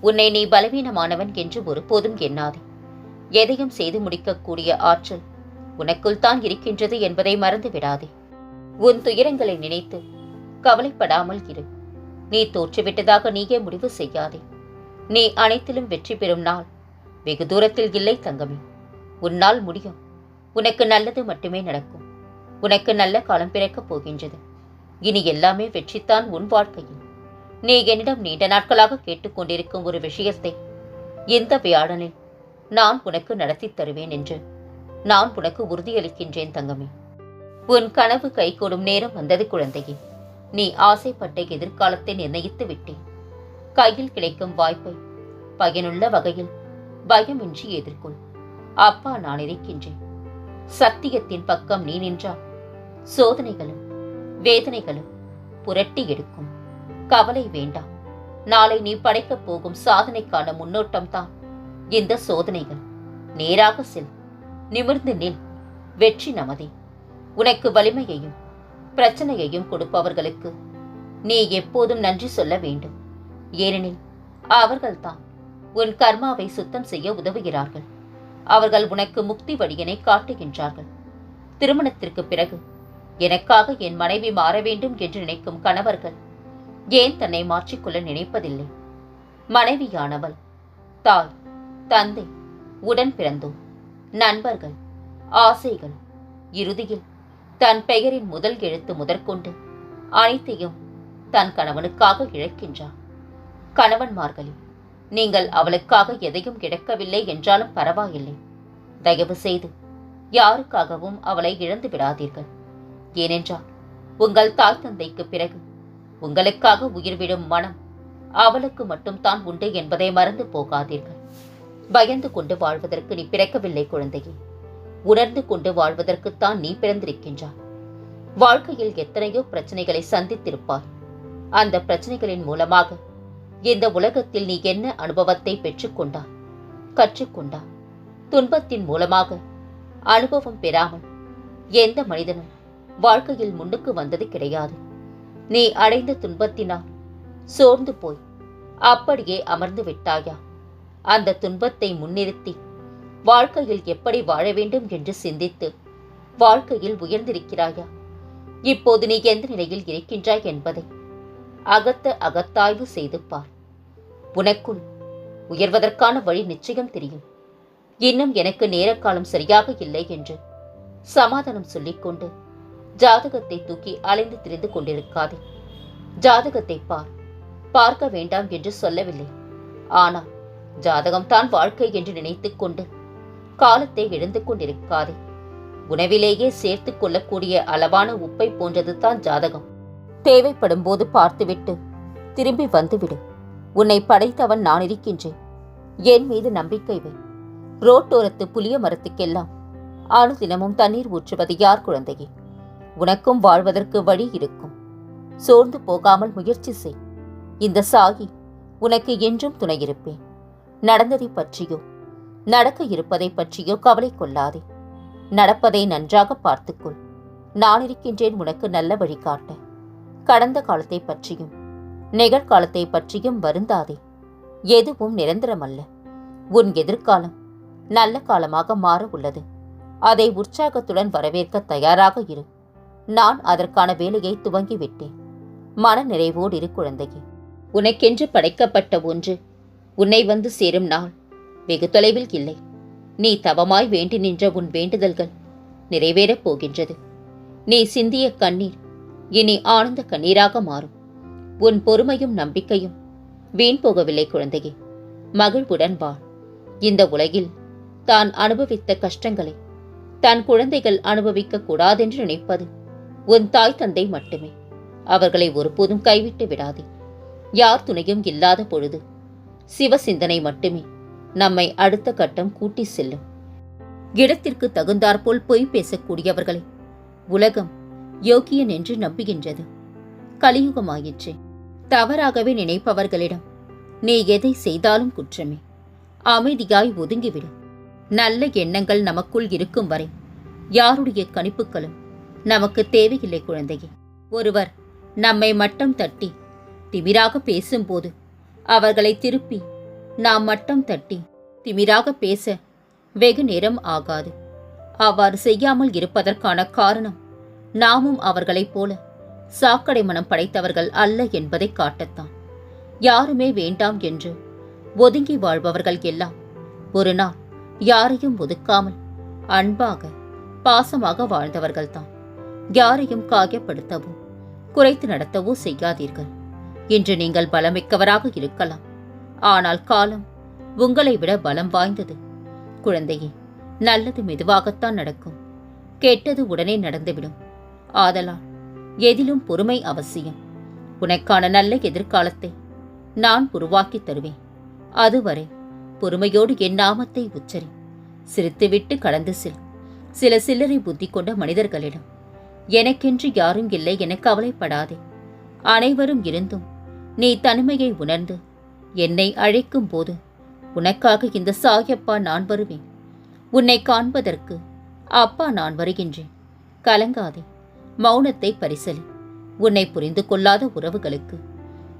உன்னை நீ பலவீனமானவன் என்று ஒருபோதும் எண்ணாதே. எதையும் செய்து முடிக்கக்கூடிய ஆற்றல் உனக்குள் தான் இருக்கின்றது என்பதை மறந்து விடாதே உன் துயரங்களை நினைத்து கவலைப்படாமல் இரு. நீ தோற்றுவிட்டதாக நீயே முடிவு செய்யாதே. நீ அனைத்திலும் வெற்றி பெறும் நாள் வெகு தூரத்தில் இல்லை தங்கமே. உன்னால் முடியும். உனக்கு நல்லது மட்டுமே நடக்கும். உனக்கு நல்ல காலம் பிறக்கப் போகின்றது. இனி எல்லாமே வெற்றித்தான் உன் வாழ்க்கையில். நீ என்னிடம் நீண்ட நாட்களாக கேட்டுக்கொண்டிருக்கும் ஒரு விஷயத்தை இந்த வியாழனில் நான் உனக்கு நடத்தித் தருவேன் என்று நான் உனக்கு உறுதியளிக்கின்றேன் தங்கமே. உன் கனவு கைகூடும் நேரம் வந்தது குழந்தையே. நீ ஆசைப்பட்ட எதிர்காலத்தை நிர்ணயித்து விட்டேன். கையில் கிடைக்கும் வாய்ப்பை பயனுள்ள வகையில் பயமின்றி எதிர்கொள். அப்பா நான் இருக்கின்றேன். சத்தியத்தின் பக்கம் நீ நின்றால் சோதனைகளும் வேதனைகளும் புரட்டி எடுக்கும். கவலை வேண்டாம். நாளை நீ படைக்கப் போகும் சாதனைக்கான முன்னோட்டம் தான் இந்த சோதனைகள் நேராக செல் நிமிர்ந்து நில் வெற்றி நமதே. உனக்கு வலிமையையும் பிரச்சனையையும் கொடுப்பவர்களுக்கு நீ எப்போதும் நன்றி சொல்ல வேண்டும். ஏனெனில் அவர்கள்தான் உன் கர்மாவை சுத்தம் செய்ய உதவுகிறார்கள். அவர்கள் உனக்கு முக்தி வழியினை காட்டுகின்றார்கள். திருமணத்திற்கு பிறகு எனக்காக என் மனைவி மாற வேண்டும் என்று நினைக்கும் கணவர்கள் ஏன் தன்னை மாற்றிக்கொள்ள நினைப்பதில்லை? மனைவியானவள் தாய் தந்தை உடன் பிறந்தோர் நண்பர்கள் ஆசைகள் இறுதியில் தன் பெயரின் முதல் எழுத்து முதற்கொண்டு அனைத்தையும் தன் கணவனுக்காக இழக்கின்றார். கணவன்மார்களே நீங்கள் அவளுக்காக எதையும் இழக்கவில்லை என்றாலும் பரவாயில்லை. தயவு செய்து யாருக்காகவும் அவளை இழந்து விடாதீர்கள். ஏனென்றால் உங்கள் தாய் தந்தைக்கு பிறகு உங்களுக்காக உயிர்விடும் மனம் அவளுக்கு மட்டும் தான் உண்டு என்பதை மறந்து போகாதீர்கள். பயந்து கொண்டு வாழ்வதற்கு நீ பிறக்கவில்லை குழந்தையே. உணர்ந்து கொண்டு வாழ்வதற்குத்தான் நீ பிறந்திருக்கின்றாய். வாழ்க்கையில் எத்தனையோ பிரச்சனைகளை சந்தித்திருப்பாய். அந்த பிரச்சனைகளின் மூலமாக இந்த உலகத்தில் நீ என்ன அனுபவத்தை பெற்றுக்கொண்டாய்? கற்றுக்கொண்டாய். துன்பத்தின் மூலமாக அனுபவம் பெறாமல் எந்த மனிதனும் வாழ்க்கையில் முன்னுக்கு வந்தது கிடையாது. நீ அடைந்த துன்பத்தினால் சோர்ந்து போய் அப்படியே அமர்ந்து விட்டாயா? அந்த துன்பத்தை முன்னிறுத்தி வாழ்க்கையில் எப்படி வாழ வேண்டும் என்று சிந்தித்து வாழ்க்கையில் உயர்ந்திருக்கிறாயா? இப்போது நீ எந்த நிலையில் இருக்கின்றாய் என்பதை அகத்த அகத்தாய்வு செய்து பார். உனக்குள் உயர்வதற்கான வழி நிச்சயம் தெரியும். இன்னும் எனக்கு நேரக்காலம் சரியாக இல்லை என்று சமாதானம் சொல்லிக்கொண்டு ஜாதகத்தை தூக்கி அலைந்து திரிந்து கொண்டிருக்காதே. ஜாதகத்தை பார். பார்க்க வேண்டாம் என்று சொல்லவில்லை. ஆனால் ஜாதகம்தான் வாழ்க்கை என்று நினைத்துக் கொண்டு காலத்தை இழந்து கொண்டிருக்காதே. உணவிலேயே சேர்த்துக் கொள்ளக்கூடிய அளவான உப்பை போன்றது தான் ஜாதகம். தேவைப்படும் போது பார்த்துவிட்டு திரும்பி வந்துவிடு. உன்னை படைத்தவன் நான் இருக்கின்றேன். என் மீது நம்பிக்கை வை. ரோட்டோரத்து புளிய மரத்துக்கெல்லாம் அனுதினமும் தண்ணீர் ஊற்றுவது யார் குழந்தையே? உனக்கும் வாழ்வதற்கு வழி இருக்கும். சோர்ந்து போகாமல் முயற்சி செய். இந்த சாகி உனக்கு என்றும் துணையிருப்பேன். நடந்ததை பற்றியோ நடக்க இருப்பதை பற்றியோ கவலை கொள்ளாதே. நடப்பதை நன்றாக பார்த்துக்கொள். நான் இருக்கின்றேன் உனக்கு நல்ல வழிகாட்ட கடந்த காலத்தை பற்றியும் நிகழ்காலத்தை பற்றியும் வருந்தாதே. எதுவும் நிரந்தரமல்ல. உன் எதிர்காலம் நல்ல காலமாக மாற உள்ளது. அதை உற்சாகத்துடன் வரவேற்க தயாராக இரு. நான் அதற்கான வேலையை துவங்கிவிட்டேன். மன நிறைவோடு இரு குழந்தையே. உனக்கென்று படைக்கப்பட்ட ஒன்று உன்னை வந்து சேரும் நாள். வெகு தொலைவில் இல்லை. நீ தவமாய் வேண்டி நின்ற உன் வேண்டுதல்கள் நிறைவேறப் போகின்றது. நீ சிந்திய கண்ணீர் இனி ஆனந்த கண்ணீராக மாறும். உன் பொறுமையும் நம்பிக்கையும் வீண் போகவில்லை குழந்தையே. மகிழ்வுடன் வாழ் இந்த உலகில் தான் அனுபவித்த கஷ்டங்களை தன் குழந்தைகள் அனுபவிக்க கூடாதென்று நினைப்பது உன் தாய் தந்தை மட்டுமே. அவர்களை ஒருபோதும் கைவிட்டு விடாதே. யார் துணையும் இல்லாத பொழுது சிவ சிந்தனை மட்டுமே நம்மை அடுத்த கட்டம் கூட்டி செல்லும். இடத்திற்கு தகுந்தாற்போல் பொய் பேசக்கூடியவர்களை உலகம் யோக்கியன் என்று நம்புகின்றது. கலியுகமாயிற்று தவறாகவே நினைப்பவர்களிடம் நீ எதை செய்தாலும் குற்றமே. அமைதியாய் ஒதுங்கிவிடும் நல்ல எண்ணங்கள் நமக்குள் இருக்கும் வரை யாருடைய கணிப்புகளும் நமக்கு தேவையில்லை குழந்தையே. ஒருவர் நம்மை மட்டம் தட்டி திமிராக பேசும்போது அவர்களை திருப்பி நாம் மட்டம் தட்டி திமிராக பேச வெகு நேரம் ஆகாது. அவ்வாறு செய்யாமல் இருப்பதற்கான காரணம் நாமும் அவர்களைப் போல சாக்கடை மனம் படைத்தவர்கள் அல்ல என்பதை காட்டத்தான். யாருமே வேண்டாம் என்று ஒதுங்கி வாழ்பவர்கள் எல்லாம் ஒரு நாள் யாரையும் ஒதுக்காமல் அன்பாக பாசமாக வாழ்ந்தவர்கள்தான். யாரையும் காயப்படுத்தவோ குறைத்து நடத்தவோ செய்யாதீர்கள். இன்று நீங்கள் பலமிக்கவராக இருக்கலாம். ஆனால் காலம் உங்களை விட பலம் வாய்ந்தது. குழந்தையே நல்லது மெதுவாகத்தான் நடக்கும். கெட்டது உடனே நடந்துவிடும். ஆதலால் எதிலும் பொறுமை அவசியம். உனக்கான நல்ல எதிர்காலத்தை நான் உருவாக்கித் தருவேன். அதுவரை பொறுமையோடு என் நாமத்தை உச்சரி. சிரித்துவிட்டு கடந்து செல். சில சில்லறை புத்தி கொண்ட மனிதர்களிடம். எனக்கென்று யாரும் இல்லை என கவலைப்படாதே. அனைவரும் இருந்தும் நீ தனிமையை உணர்ந்து என்னை அழைக்கும் போது உனக்காக இந்த சாயப்பா நான் வருவேன். உன்னை காண்பதற்கு அப்பா நான் வருகின்றேன். கலங்காதே மௌனத்தை பரிசலி. உன்னை புரிந்து கொள்ளாத உறவுகளுக்கு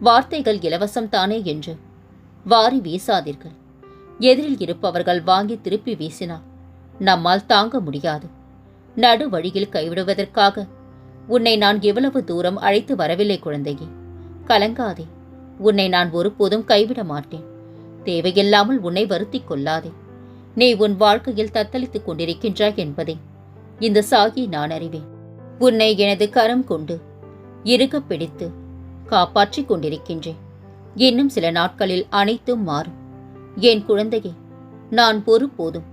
வார்த்தைகள் இலவசம் தானே என்று வாரி வீசாதீர்கள். எதிரில் இருப்பவர்கள் வாங்கி திருப்பி வீசினால் நம்மால் தாங்க முடியாது. நடு வழியில் கைவிடுவதற்காக. உன்னை நான் எவ்வளவு தூரம் அழைத்து வரவில்லை குழந்தையே. கலங்காதே. உன்னை நான் ஒருபோதும் கைவிட மாட்டேன். தேவையில்லாமல் உன்னை வருத்திக் கொள்ளாதே. நீ உன் வாழ்க்கையில் தத்தளித்துக் கொண்டிருக்கின்றாய் என்பதை. இந்த சாகி நான் அறிவேன். உன்னை எனது கரம் கொண்டு இறுகப் பிடித்து காப்பாற்றிக் கொண்டிருக்கின்றேன். இன்னும் சில நாட்களில் அனைத்தும் மாறும். என் குழந்தையே நான் ஒருபோதும்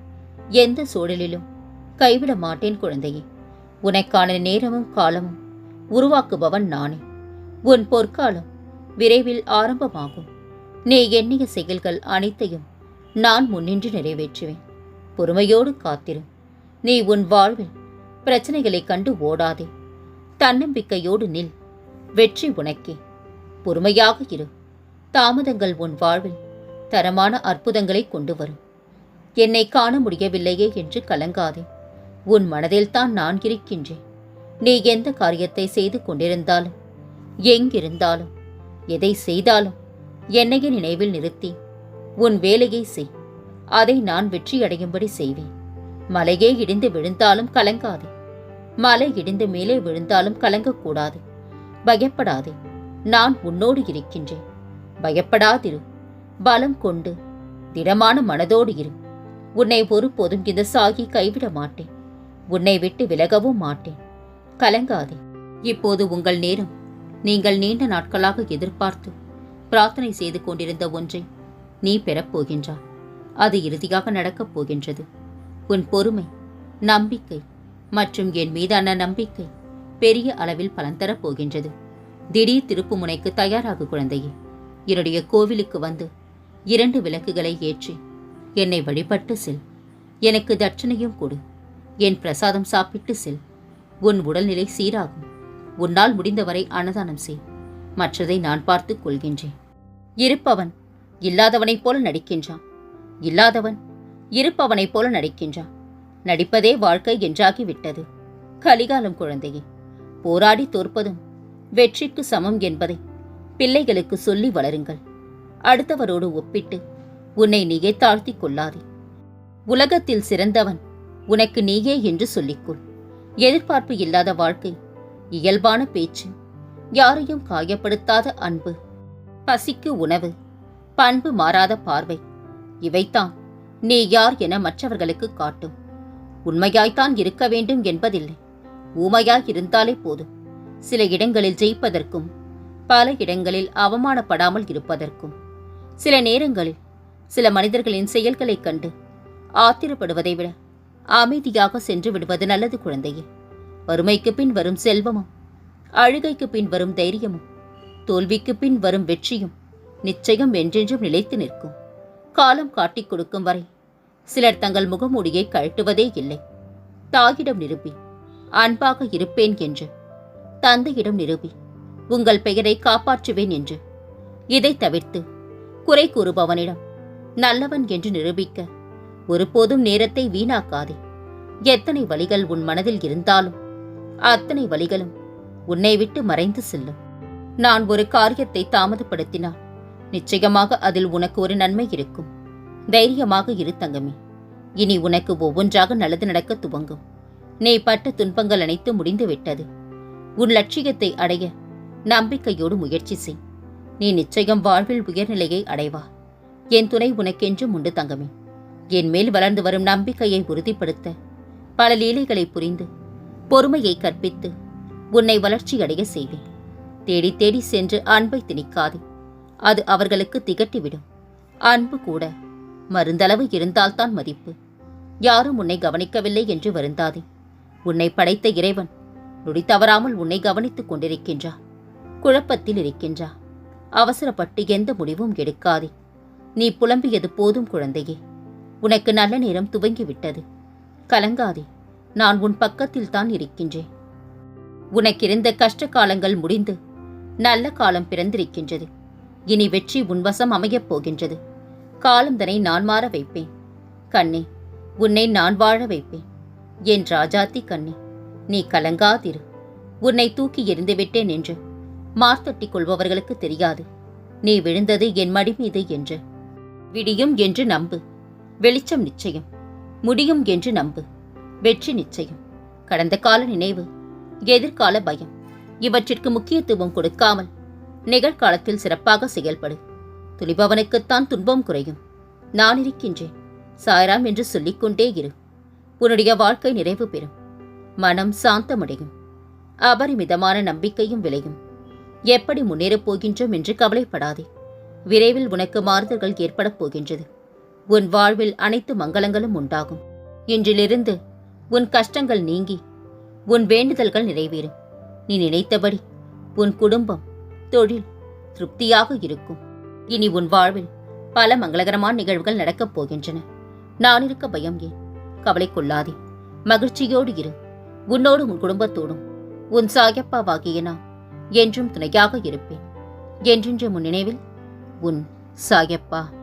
எந்த சூழலிலும் கைவிட மாட்டேன் குழந்தையே. உனக்கான நேரமும் காலமும் உருவாக்குபவன் நானே. உன் பொற்காலம் விரைவில் ஆரம்பமாகும். நீ எண்ணிய செயல்கள் அனைத்தையும் நான் முன்னின்று நிறைவேற்றுவேன். பொறுமையோடு காத்திரு. நீ உன் வாழ்வில் பிரச்சனைகளை கண்டு ஓடாதே. தன்னம்பிக்கையோடு நில். வெற்றி உனக்கே. பொறுமையாக இரு. தாமதங்கள் உன் வாழ்வில் தரமான அற்புதங்களை கொண்டு வரும். என்னை காண முடியவில்லையே என்று கலங்காதே. உன் மனதில்தான் நான் இருக்கின்றேன். நீ எந்த காரியத்தை செய்து கொண்டிருந்தாலும் எங்கிருந்தாலும் எதை செய்தாலும் என்னையே நினைவில் நிறுத்தி உன் வேலையை செய். அதை நான் வெற்றியடையும்படி செய்வேன். மலையே இடிந்து விழுந்தாலும் கலங்காதே. மலை இடிந்து மேலே விழுந்தாலும் கலங்கக்கூடாது. பயப்படாதே. நான் உன்னோடு இருக்கின்றேன். பயப்படாதிரு. பலம் கொண்டு திடமான மனதோடு இரு. உன்னை ஒருபோதும் இந்த சாகி கைவிட மாட்டேன். உன்னை விட்டு விலகவும் மாட்டேன். கலங்காதே. இப்போது உங்கள் நேரம். நீங்கள் நீண்ட நாட்களாக எதிர்பார்த்து பிரார்த்தனை செய்து கொண்டிருந்த ஒன்றை நீ பெறப்போகின்றாய் அது இறுதியாக நடக்கப் போகின்றது. உன் பொறுமை நம்பிக்கை மற்றும் என் மீதான நம்பிக்கை பெரிய அளவில் பலன் தரப் போகின்றது. திடீர் திருப்பு முனைக்கு தயாராகு குழந்தையே. என்னுடைய கோவிலுக்கு வந்து இரண்டு விளக்குகளை ஏற்றி என்னை வழிபட்டு செல். எனக்கு தட்சணையும் கொடு. என் பிரசாதம் சாப்பிட்டு செல். உன் உடல்நிலை சீராகும். உன்னால் முடிந்தவரை அன்னதானம் செய். மற்றதை நான் பார்த்துக் கொள்கின்றேன். இருப்பவன் இல்லாதவனைப் போல நடிக்கின்றான். இல்லாதவன் இருப்பவனைப் போல நடிக்கின்றான். நடிப்பதே வாழ்க்கை என்றாகிவிட்டது. கலிகாலம் குழந்தையே போராடி தோற்பதும் வெற்றிக்கு சமம் என்பதை பிள்ளைகளுக்கு சொல்லி வளருங்கள். அடுத்தவரோடு ஒப்பிட்டு உன்னை நீயே தாழ்த்திக் கொள்ளாதே. உலகத்தில் சிறந்தவன் உனக்கு நீயே என்று சொல்லிக்கொள். எதிர்பார்ப்பு இல்லாத வாழ்க்கை இயல்பான பேச்சு யாரையும் காயப்படுத்தாத அன்பு பசிக்கு உணவு பண்பு மாறாத பார்வை இவைத்தான் நீ யார் என மற்றவர்களுக்கு காட்டும். உண்மையாய்த்தான் இருக்க வேண்டும் என்பதில்லை. ஊமையாய் இருந்தாலே போதும். சில இடங்களில் ஜெயிப்பதற்கும் பல இடங்களில் அவமானப்படாமல் இருப்பதற்கும் சில நேரங்களில் சில மனிதர்களின் செயல்களைக் கண்டு ஆத்திரப்படுவதை விட அமைதியாக சென்று விடுவது நல்லது குழந்தையே. வறுமைக்கு பின் வரும் செல்வமும் அழுகைக்கு பின் வரும் தைரியமும் தோல்விக்கு பின் வரும் வெற்றியும் நிச்சயம் என்றென்றும் நிலைத்து நிற்கும். காலம் காட்டிக் கொடுக்கும் வரை சிலர் தங்கள் முகமூடியை கழட்டுவதே இல்லை. தாயிடம் நிரூபி அன்பாக இருப்பேன் என்று. தந்தையிடம் நிரூபி உங்கள் பெயரை காப்பாற்றுவேன் என்று. இதை தவிர்த்து குறை கூறுபவனிடம் நல்லவன் என்று நிரூபிக்க ஒருபோதும் நேரத்தை வீணாக்காதே. எத்தனை வழிகள் உன் மனதில் இருந்தாலும் அத்தனை வழிகளும் உன்னை விட்டு மறைந்து செல்லும். நான் ஒரு காரியத்தை தாமதப்படுத்தினால் நிச்சயமாக அதில் உனக்கு ஒரு நன்மை இருக்கும். தைரியமாக இரு தங்கமே. இனி உனக்கு ஒவ்வொன்றாக நல்லது நடக்க துவங்கும். நீ பட்ட துன்பங்கள் அனைத்து முடிந்துவிட்டது. உன் லட்சியத்தை அடைய நம்பிக்கையோடு முயற்சி செய். நீ நிச்சயம் வாழ்வில் உயர்நிலையை அடைவா. என் துணை உனக்கென்றும் உண்டு தங்கமே. என் மேல் வளர்ந்து வரும் நம்பிக்கையை உறுதிப்படுத்த பல லீலைகளை புரிந்து பொறுமையை கற்பித்து உன்னை வளர்ச்சியடைய செய்வேன். தேடி தேடி சென்று அன்பை திணிக்காதே. அது அவர்களுக்கு திகட்டிவிடும். அன்பு கூட மருந்தளவு இருந்தால்தான் மதிப்பு. யாரும் உன்னை கவனிக்கவில்லை என்று வருந்தாதே. உன்னை படைத்த இறைவன் நொடி தவறாமல் உன்னை கவனித்துக் கொண்டிருக்கின்றார் குழப்பத்தில் இருக்கின்றார் அவசரப்பட்டு எந்த முடிவும் எடுக்காதே. நீ புலம்பியது போதும் குழந்தையே. உனக்கு நல்ல நேரம் துவங்கிவிட்டது. கலங்காதே நான் உன் பக்கத்தில் தான் இருக்கின்றேன். உனக்கிருந்த கஷ்ட காலங்கள் முடிந்து நல்ல காலம் பிறந்திருக்கின்றது. இனி வெற்றி உன்வசம் அமையப் போகின்றது. காலந்தனை நான் மாற வைப்பேன். கண்ணே உன்னை நான் வாழ வைப்பேன். என் ராஜாத்தி கண்ணே நீ கலங்காதிரு. உன்னை தூக்கி எறிந்துவிட்டேன் என்று மார்த்தட்டிக் கொள்பவர்களுக்கு தெரியாது. நீ விழுந்தது என் மடி மீது என்று. விடியும் என்று நம்பு. வெளிச்சம் நிச்சயம். முடியும் என்று நம்பு. வெற்றி நிச்சயம். கடந்த கால நினைவு எதிர்கால பயம். இவற்றிற்கு முக்கியத்துவம் கொடுக்காமல் நிகழ்காலத்தில் சிறப்பாக செயல்படு. துளிபவனுக்குத்தான் துன்பம் குறையும். நான் இருக்கின்றேன். சாய்ராம் என்று சொல்லிக்கொண்டே இரு. உன்னுடைய வாழ்க்கை நிறைவு பெறும். மனம் சாந்தமடையும். அபரிமிதமான நம்பிக்கையும் விளையும். எப்படி முன்னேறப் போகின்றோம் என்று கவலைப்படாதே. விரைவில் உனக்கு மாறுதல்கள் ஏற்படப் போகின்றது. உன் வாழ்வில் அனைத்து மங்களங்களும் உண்டாகும். இன்றிலிருந்து உன் கஷ்டங்கள் நீங்கி உன் வேண்டுதல்கள் நிறைவேறும். நீ நினைத்தபடி உன் குடும்பம் தொழில் திருப்தியாக இருக்கும். இனி உன் வாழ்வில் பல மங்களகரமான நிகழ்வுகள் நடக்கப் போகின்றன. நான் இருக்க பயம் ஏன்? கவலை கொள்ளாதே. மகிழ்ச்சியோடு இரு. உன்னோடு உன் குடும்பத்தோடும். உன் சாயப்பாவாகிய நான் என்றும் துணையாக இருப்பேன். என்றென்று முன் நினைவில் உன் சாயப்பா.